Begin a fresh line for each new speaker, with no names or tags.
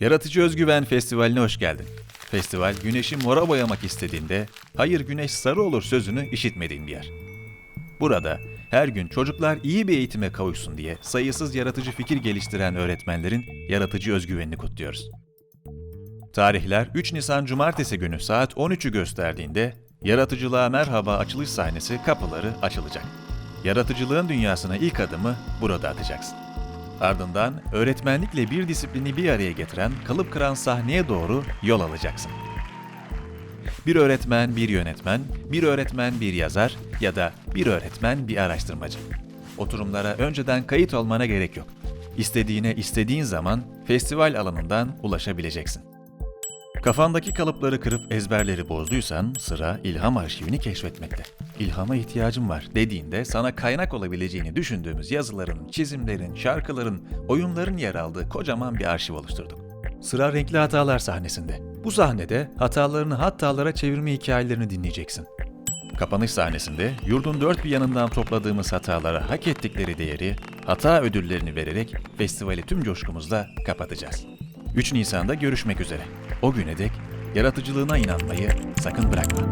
Yaratıcı Özgüven Festivali'ne hoş geldin. Festival güneşi mora boyamak istediğinde hayır güneş sarı olur sözünü işitmediğin bir yer. Burada her gün çocuklar iyi bir eğitime kavuşsun diye sayısız yaratıcı fikir geliştiren öğretmenlerin yaratıcı özgüvenini kutluyoruz. Tarihler 3 Nisan Cumartesi günü saat 13'ü gösterdiğinde Yaratıcılığa Merhaba açılış sahnesi kapıları açılacak. Yaratıcılığın dünyasına ilk adımı burada atacaksın. Ardından öğretmenlikle bir disiplini bir araya getiren kalıp kıran sahneye doğru yol alacaksın. Bir öğretmen bir yönetmen, bir öğretmen bir yazar ya da bir öğretmen bir araştırmacı. Oturumlara önceden kayıt olmana gerek yok. İstediğine istediğin zaman festival alanından ulaşabileceksin. Kafandaki kalıpları kırıp ezberleri bozduysan sıra ilham arşivini keşfetmekte. İlhama ihtiyacım var dediğinde sana kaynak olabileceğini düşündüğümüz yazıların, çizimlerin, şarkıların, oyunların yer aldığı kocaman bir arşiv oluşturduk. Sıra renkli hatalar sahnesinde. Bu sahnede hatalarını hattalara çevirme hikayelerini dinleyeceksin. Kapanış sahnesinde yurdun dört bir yanından topladığımız hatalara hak ettikleri değeri, hata ödüllerini vererek festivali tüm coşkumuzla kapatacağız. 3 Nisan'da görüşmek üzere. O güne dek yaratıcılığına inanmayı sakın bırakma.